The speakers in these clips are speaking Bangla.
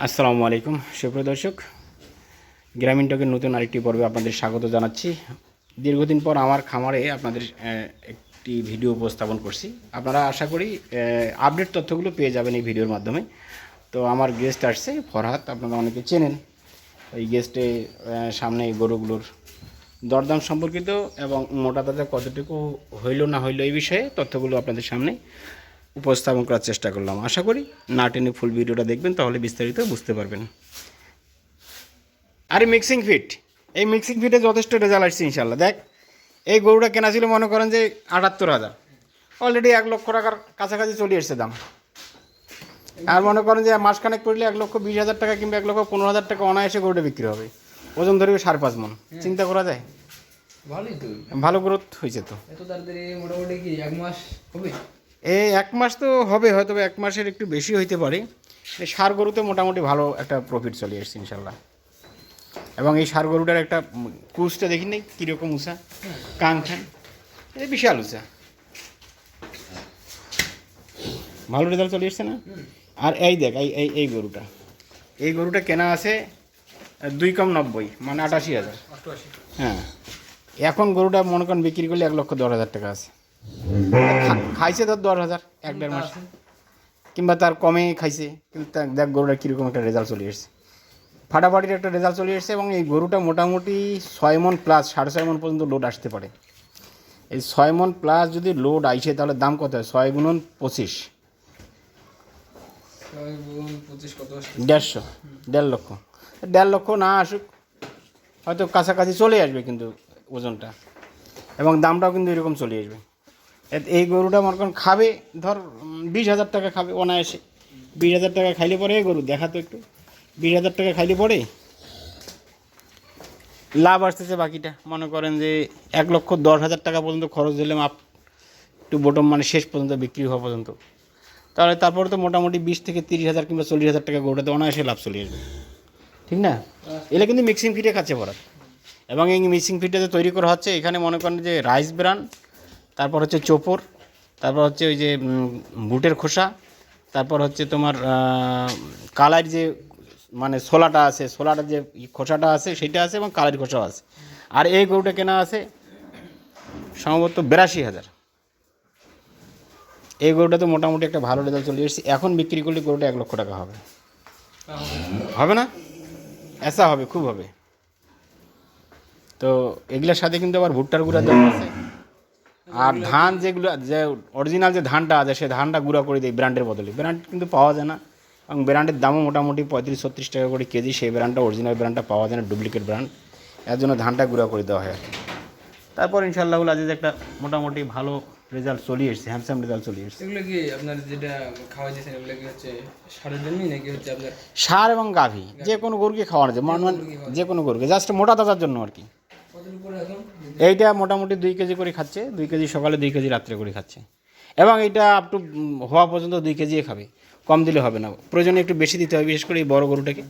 আসসালামু আলাইকুম। সুপ্রিয় দর্শক, গ্রামীণ টকের নতুন আরেকটি পর্বে আপনাদের স্বাগত জানাচ্ছি। দীর্ঘদিন পর আমার খামারে আপনাদের একটি ভিডিও উপস্থাপন করছি। আপনারা আশা করি আপডেট তথ্যগুলো পেয়ে যাবেন এই ভিডিওর মাধ্যমে। তো আমার গেস্ট আসছে ফরহাত আপনারা অনেকে চেনেন। এই গেস্টে সামনে গরুগুলোর দরদাম সম্পর্কিত এবং মোটা তাজা কতটুকু হইল না হইল এই বিষয়ে তথ্যগুলো আপনাদের সামনে। উপস্থাপন করার চেষ্টা করলাম। আশা করি না টেনে ফুল ভিডিওটা দেখবেন তাহলে বিস্তারিত বুঝতে পারবেন। আরে মিক্সিং ফিট এই মিক্সিং ফিটে যথেষ্ট রেজাল্ট আসছে ইনশাল্লাহ দেখ এই গরুটা কেনা ছিল মনে করেন যে আটাত্তর হাজার। অলরেডি এক লক্ষ টাকার কাছাকাছি চলে এসছে দাম। আর মনে করেন যে মাসখানেক পড়লে এক লক্ষ বিশ হাজার টাকা কিংবা এক লক্ষ পনেরো হাজার টাকা অনায়াসে গরুটা বিক্রি হবে। ওজন ধরবে সাড়ে পাঁচ মন। চিন্তা করা যায়? ভালোই তো। ভালো গ্রোথ হয়েছে তো। এত তাড়াতাড়ি মোটামুটি কি এক মাস হবে? এই এক মাস তো হবে হয়তো এক মাসের একটু বেশি হইতে পারে। এই সার গরুতে মোটামুটি ভালো একটা প্রফিট চলে এসছে ইনশাল্লাহ। এবং এই সার গরুটার একটা কুচটা দেখি নেই কীরকম উষা কান খান। এটা বিশাল উষা ভালো রেজাল্ট চলে এসছে না? আর এই দেখ এই এই এই গরুটা। এই গরুটা কেনা আছে দুই কম নব্বই মানে আটাশি হাজার। হ্যাঁ। এখন গরুটা মনে করেন বিক্রি করলে এক লক্ষ দশ হাজার টাকা আছে। খাইছে ধর দশ হাজার এক দেড় মাস। কিংবা তার কমে খাইছে কিন্তু দেখ গরুটা কীরকম একটা রেজাল্ট চলে এসছে। ফাটাফাটির একটা রেজাল্ট চলে এসছে এবং এই গরুটা মোটামুটি ছয় মন প্লাস সাড়ে ছয় মন পর্যন্ত লোড আসতে পারে। এই ছয় মন প্লাস যদি লোড আইসে তাহলে দাম কত হয়? ছয় গুণন পঁচিশ। দেড়শো দেড় লক্ষ। দেড় লক্ষ না আসুক হয়তো কাছাকাছি চলে আসবে কিন্তু ওজনটা। এবং দামটাও কিন্তু এরকম চলে আসবে। এই গরুটা মনে করেন খাবে, ধর বিশ হাজার টাকা খাবে অনায়াসে। বিশ হাজার টাকা খাইলে পরে এই গরু, দেখা তো একটু। বিশ হাজার টাকা খাইলে পরে লাভ আসতেছে বাকিটা। মনে করেন যে এক লক্ষ দশ হাজার টাকা পর্যন্ত খরচ দিলাম আপ একটু বটম মানে শেষ পর্যন্ত বিক্রি হওয়া পর্যন্ত। তাহলে তারপরে তো মোটামুটি বিশ থেকে তিরিশ হাজার কিংবা চল্লিশ হাজার টাকা গরুটাতে অনায়াসে লাভ চলে আসবে। ঠিক না? এগুলো কিন্তু মিক্সিং ফিটে খাচ্ছে পড়া। এবং এই মিক্সিং ফিটে যে তৈরি করা হচ্ছে, এখানে মনে করেন যে রাইস ব্রান তারপর হচ্ছে চোপর তারপর হচ্ছে ওই যে বুটের খোসা, তারপর হচ্ছে তোমার কালার যে মানে ছোলাটা আছে, ছোলাটার যে খোসাটা আছে সেটা আছে এবং কালার খোসাও আছে। আর এই গরুটা কেনা আছে সম্ভবত বিরাশি হাজার। এই গরুটা তো মোটামুটি একটা ভালো রেজাল্ট চলে এসেছে। এখন বিক্রি করলে গরুটা এক লক্ষ টাকা হবে। হবে না? এসা হবে, খুব হবে। তো এগুলোর সাথে কিন্তু আবার ভুট্টার গুঁড়া দেওয়া আছে। আর ধান যেগুলো যে অরিজিনাল যে ধানটা আছে সে ধানটা গুঁড়া করে দেয় ব্র্যান্ডের বদলে। ব্র্যান্ড কিন্তু পাওয়া যায় না। এবং ব্র্যান্ডের দামও মোটামুটি পঁয়ত্রিশ ছত্রিশ টাকা করে কেজি। সেই ব্র্যান্ডটা অরিজিনাল ব্র্যান্ডটা পাওয়া যায় না ডুপ্লিকেট ব্র্যান্ড এর জন্য ধানটা গুঁড়া করে দেওয়া হয় আর কি। তারপর ইনশাল্লাহুল আজিজ একটা মোটামুটি ভালো রেজাল্ট চলে এসছে হ্যান্ডসাম রেজাল্ট চলে এসছে। এগুলো কি আপনার যেটা খাওয়া দিয়েছেন এগুলো কি হচ্ছে সারের জন্যই নাকি হচ্ছে আপনার সার এবং গাভী যে কোনো গরুকে খাওয়ানো যায়। মান মান যে কোনো গরুকে জাস্ট মোটা তাজার জন্য আর কি। এইটা মোটামুটি দুই কেজি করে খাচ্ছে, দুই কেজি সকালে, দুই কেজি রাত্রে করে খাচ্ছে। এবং এটা আপ টু হওয়া পর্যন্ত দুই কেজি খাবে, কম দিলে হবে না। প্রয়োজনে একটু বেশি দিতে হবে, বিশেষ করে এই বড় গরুটাকে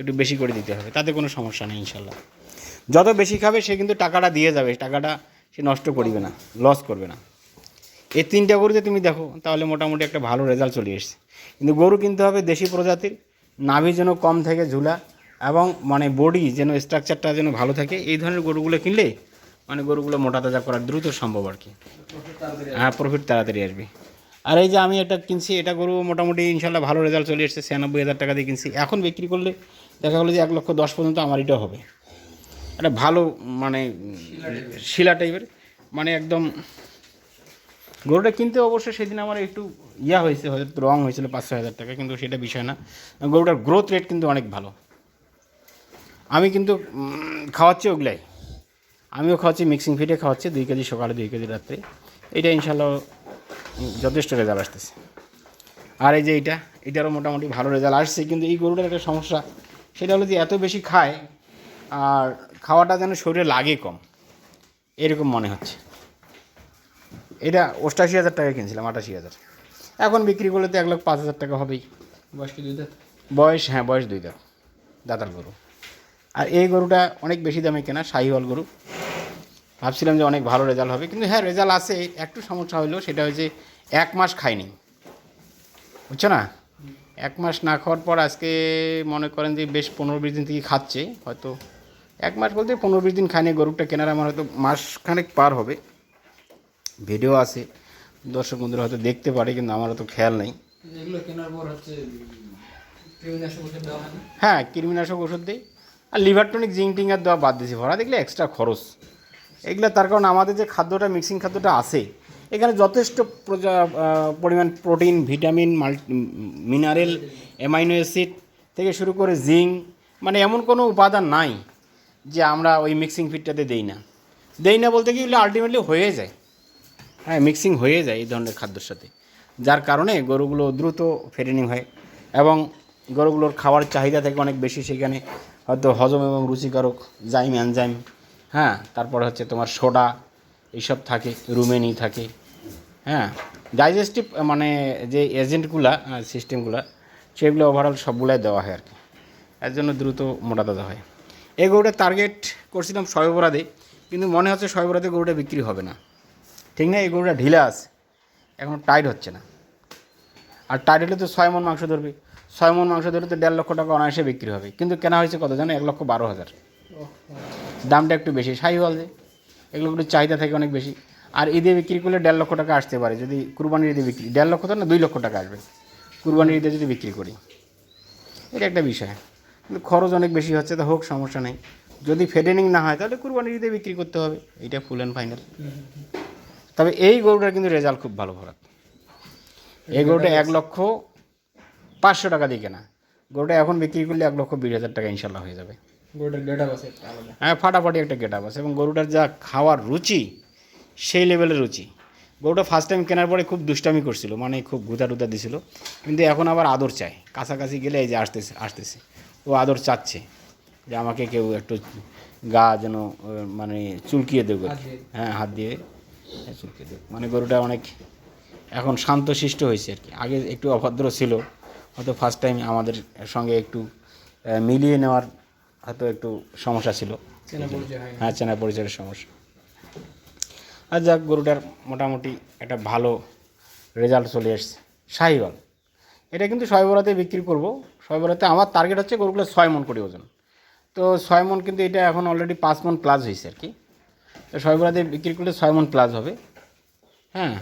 একটু বেশি করে দিতে হবে, তাতে কোনো সমস্যা নেই, ইনশাল্লাহ। যত বেশি খাবে, সে কিন্তু টাকাটা দিয়ে যাবে, টাকাটা সে নষ্ট করবে না লস করবে না। এই তিনটা গরুতে তুমি দেখো, তাহলে মোটামুটি একটা ভালো রেজাল্ট চলে এসছে। কিন্তু গরু কিনতে হবে দেশি প্রজাতির নাভি যেন কম থাকে ঝুলা এবং মানে বডি যেন স্ট্রাকচারটা যেন ভালো থাকে, এই ধরনের গরুগুলো কিনলে মানে গরুগুলো মোটা তাজা করা দ্রুত সম্ভব আর কি। হ্যাঁ প্রফিট তাড়াতাড়ি আসবে। আর এই যে আমি এটা কিনছি, এটা গরু মোটামুটি ইনশাল্লাহ ভালো রেজাল্ট চলে এসেছে, ছিয়ানব্বই হাজার টাকা দিয়ে কিনছি। এখন বিক্রি করলে দেখা গেলো যে এক লক্ষ দশ পর্যন্ত আমার এটা হবে। একটা ভালো মানে শিলা টাইপের মানে একদম গরুটা কিনতে অবশ্যই সেদিন আমার একটু ইয়া হয়েছে, হয়তো রং হয়েছিল পাঁচ ছয় হাজার টাকা, কিন্তু সেটা বিষয় না। গরুটার গ্রোথ রেট কিন্তু অনেক ভালো। আমি কিন্তু খাওয়াচ্ছি ওগুলাই। আমিও খাওয়াচ্ছি মিক্সিং ফিটে খাওয়াচ্ছি দুই কেজি সকালে দুই কেজি রাত্রে। এটা ইনশাল্লাহ যথেষ্ট রেজাল্ট আসতেছে। আর এই যে এইটা এটারও মোটামুটি ভালো রেজাল্ট আসছে কিন্তু এই গরুটার একটা সমস্যা সেটা হলো যে এত বেশি খায় আর খাওয়াটা যেন শরীরে লাগে কম। এরকম মনে হচ্ছে। এটা অষ্টাশি হাজার টাকা কিনছিলাম আটাশি হাজার। এখন বিক্রি করলে তো এক লাখ পাঁচ হাজার টাকা হবেই। বয়স কি দুই দাঁত? বয়স হ্যাঁ বয়স দুই দাঁত। দাতার গরু। আর এই গরুটা অনেক বেশি দামে কেনা শাহিওয়াল গরু। ভাবছিলাম যে অনেক ভালো রেজাল্ট হবে কিন্তু হ্যাঁ রেজাল্ট আছে। একটু সমস্যা হলো সেটা হচ্ছে এক মাস খায়নি। বুঝছ না? এক মাস না খাওয়ার পর আজকে মনে করেন যে বেশ পনেরো বিশ দিন থেকে খাচ্ছে হয়তো এক মাস বলতে পনেরো বিশ দিন খায়নি গরুটা কেনার আমার হয়তো মাসখানেক পার হবে। ভিডিও আছে দর্শক বন্ধুরা হয়তো দেখতে পারে কিন্তু আমার তো খেয়াল নেই। হয় কৃমিনাশক ওষুধ দিই। আর লিভার টনিক, জিঙ্ক টিঙ্ক আর দেওয়া বাদ দিয়েছি। ভরা দেখলে এক্সট্রা খরচ। এগুলো তার কারণ আমাদের যে খাদ্যটা মিক্সিং খাদ্যটা আছে, এখানে যথেষ্ট পরিমাণ protein vitamin multi mineral amino acid থেকে শুরু করে জিঙ্ক মানে এমন কোনো উপাদান নাই যে আমরা ওই মিক্সিং ফিডটাতে দেই না। দেই না বলতে কি আলটিমেটলি হয়ে যায়। হ্যাঁ মিক্সিং হয়ে যায় এই ধরনের খাদ্যর সাথে। যার কারণে গরুগুলো দ্রুত ফেরেনিং হয় এবং গরুগুলোর খাওয়ার চাহিদা থেকে অনেক বেশি সেখানে হয়তো হজম এবং রুচিকারক জাইম অ্যানজাইম হ্যাঁ তারপরে হচ্ছে তোমার সোডা, এইসব থাকে, রুমেনি থাকে হ্যাঁ। ডাইজেস্টিভ মানে যে এজেন্টগুলা সিস্টেমগুলা সেগুলো ওভারঅল সবগুলাই দেওয়া হয় আর কি। এর জন্য দ্রুত মোটা দাদা হয়। এই গরুটা টার্গেট করছিলাম শয়বরাদে কিন্তু মনে হচ্ছে শয়বরাদে গরুটা বিক্রি হবে না। ঠিক না? এই গরুটা ঢিলা আছে, এখন টাইট হচ্ছে না। আর টাইট হলে তো ছয় মন মাংস ধরবে। ছয় মন মাংস ধরে তো দেড় লক্ষ টাকা অনায়াসে বিক্রি হবে। কিন্তু কেনা হয়েছে কত জানো? এক লক্ষ বারো হাজার। দামটা একটু বেশি, সাই সাইওয়াল যে। এগুলো একটু চাহিদা থাকে অনেক বেশি। আর ঈদে বিক্রি করলে দেড় লক্ষ টাকা আসতে পারে। যদি কুরবানির ঈদে বিক্রি, দেড় লক্ষ তো না, দুই লক্ষ টাকা আসবে। কুরবানির ঈদে যদি বিক্রি করি। এটা একটা বিষয়। কিন্তু খরচ অনেক বেশি হচ্ছে, তো হোক, সমস্যা নেই। যদি ফেডেনিং না হয়, তাহলে কুরবানির ঈদে বিক্রি করতে হবে। এটা ফুল অ্যান্ড ফাইনাল। তবে এই গরুটার কিন্তু রেজাল্ট খুব ভালো, ভরাত। এই গরুটা এক লক্ষ পাঁচশো টাকা দিয়ে কেনা। গরুটা এখন বিক্রি করলে এক লক্ষ বিশ হাজার টাকা ইনশাল্লাহ হয়ে যাবে। গরুটার গেট আপ আছে হ্যাঁ ফাটাফাটি একটা গেট আপ আছে এবং গরুটার যা খাওয়ার রুচি সেই লেভেলের রুচি। গরুটা ফার্স্ট টাইম কেনার পরে খুব দুষ্টামি করছিল মানে খুব গুতা টুতা দিছিল। কিন্তু এখন আবার আদর চায়। কাছাকাছি গেলে এই যে আসতেছে আসতেছে। ও আদর চাচ্ছে যে আমাকে কেউ একটু গা যেন মানে চুলকিয়ে দেবে। হ্যাঁ হাত দিয়ে। হ্যাঁ, চুলকিয়ে দেবে। মানে গরুটা অনেক এখন শান্তশিষ্ট হয়েছে আর কি। আগে একটু অভদ্র ছিল হয়তো ফার্স্ট টাইম আমাদের সঙ্গে একটু মিলিয়ে নেওয়ার হয়তো একটু সমস্যা ছিল। চেনা পরিচয় হ্যাঁ চেনা পরিচয়ের সমস্যা। আর যাক গরুটার মোটামুটি একটা ভালো রেজাল্ট চলে এসছে। শাহিওয়াল এটা কিন্তু শয়বরাতে বিক্রি করব। শয়বরাতে আমার টার্গেট হচ্ছে গরুগুলো ছয় মন করে ওজন। তো ছয় মন কিন্তু এটা এখন অলরেডি পাঁচ মন প্লাস হয়েছে আর কি। তো শয়বরাতে বিক্রি করলে ছয় মন প্লাস হবে। হ্যাঁ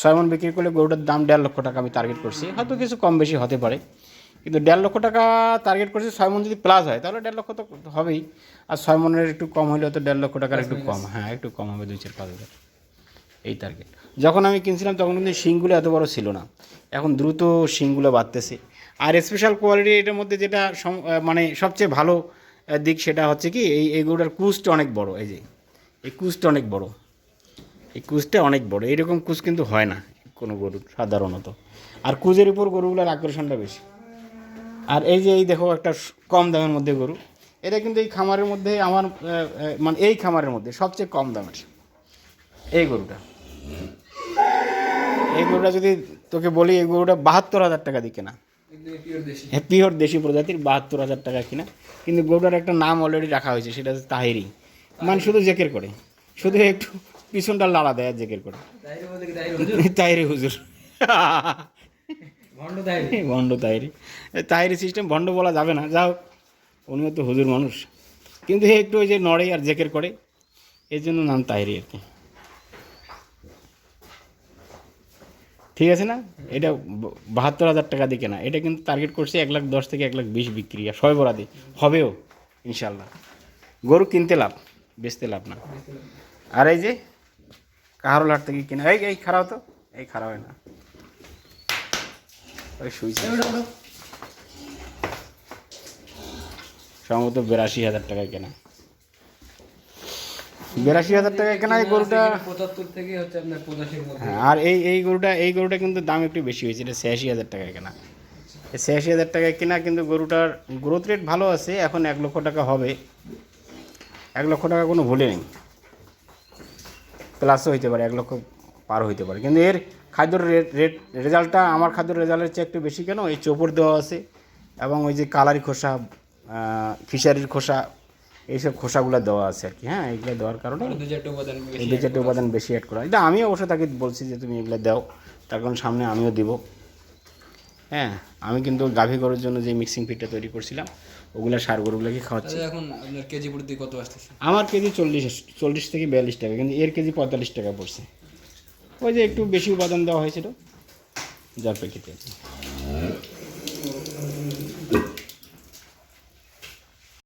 ছয় মন বিক্রি করলে গরুটার দাম দেড় লক্ষ টাকা আমি টার্গেট করছি। হয়তো কিছু কম বেশি হতে পারে। কিন্তু দেড় লক্ষ টাকা টার্গেট করছি ছয় মন যদি প্লাস হয় তাহলে দেড় লক্ষ তো হবেই। আর ছয় মনের একটু কম হলে তো দেড় লক্ষ টাকার একটু কম। হ্যাঁ একটু কম হবে দুই চার পাঁচ হাজার। এই টার্গেট যখন আমি কিনছিলাম তখন কিন্তু শিংগুলো এত বড় ছিল না। এখন দ্রুত শিংগুলো বাড়তেছে। আর স্পেশাল কোয়ালিটি এটার মধ্যে যেটা মানে সবচেয়ে ভালো দিক সেটা হচ্ছে কি এই এই গরুটার কুচটা অনেক বড় এই যে। এই কুচটা অনেক বড়। এই কুচটা অনেক বড় এইরকম কুচ কিন্তু হয় না কোনো গরুর সাধারণত। আর কুচের উপর গরুগুলোর আকর্ষণটা বেশি। আর এই যে এই দেখো একটা কম দামের মধ্যে গরু, এটা কিন্তু এই খামারের মধ্যে আমার মানে এই খামারের মধ্যে সবচেয়ে কম দামের। এই গরুটা। এই গরুটা যদি তোকে বলি, এই গরুটা বাহাত্তর হাজার টাকা পিওর দেশি হ্যাঁ পিওর দেশি প্রজাতির বাহাত্তর হাজার টাকা কিনা। কিন্তু গরুটার একটা নাম অলরেডি রাখা হয়েছে, সেটা হচ্ছে তাহেরি। মানে শুধু জেকের করে। শুধু একটু পিছনটা লাড়া দেয় আর জেকের করে। তাইরে তাইরে হুজুর? ভণ্ড তাইরে তাহেরি সিস্টেম ভণ্ড বলা যাবে না। যাও উনিও তো হুজুর মানুষ। কিন্তু এ একটু ওই যে নড়ে আর জেকের করে এর জন্য নাম তাহেরি আর কি। ঠিক আছে না? এটা বাহাত্তর হাজার টাকা দিয়ে কেনা। এটা কিন্তু টার্গেট করছে এক লাখ দশ থেকে এক লাখ বিশ বিক্রি। আর ছয় বরাদি। হবেও ইনশাল্লাহ গরু কিনতে লাভ বেচতে লাভ না। আর এই যে কাহারোল হাট থেকে কিনা। এই এই খারাপ তো। এই খারাপ হয় না। ওই সম্ভবত বিরাশি হাজার টাকায় কেনা। বিরাশি হাজার টাকায় কেনা এই গরুটা। পঁচাত্তর থেকে হচ্ছে আপনার মধ্যে। হ্যাঁ, আর এই এই গরুটা এই গরুটা কিন্তু দাম একটু বেশি হয়েছে। এটা ছিয়াশি হাজার টাকায় কেনা। এই ছিয়াশি হাজার টাকায় কেনা কিন্তু গরুটার গ্রোথ রেট ভালো আছে। এখন এক লক্ষ টাকা হবে। এক লক্ষ টাকা কোনো ভুলে নেই। প্লাসও হইতে পারে এক লক্ষ পার হইতে পারে। কিন্তু এর খাদ্যর রেট রেট রেজাল্টটা আমার খাদ্যর রেজাল্টের চেয়ে একটু বেশি কেন? এই চোপড় দেওয়া আছে এবং ওই যে কালারি খোসা ফিশারির খোসা এইসব খোসাগুলো দেওয়া আছে আর কি। হ্যাঁ এগুলো দেওয়ার কারণে আর দু চারটে উপাদান এই বেশি দু চারটে উপাদান বেশি অ্যাড করা। এটা আমিও অবশ্য তাকে বলছি যে তুমি এগুলো দাও। তার কারণ সামনে আমিও দিব। হ্যাঁ আমি কিন্তু গাভী গরুর জন্য যে মিক্সিং ফিটটা তৈরি করছিলাম ওগুলো সার গরুগুলোকে খাওয়াচ্ছি। এখন আপনার কেজি প্রতি কত আসতেছে? আমার কেজি চল্লিশ চল্লিশ থেকে বিয়াল্লিশ টাকা কিন্তু এর কেজি পঁয়তাল্লিশ টাকা পড়ছে। ওই যে একটু বেশি উপাদান দেওয়া হয়েছিল যার কি।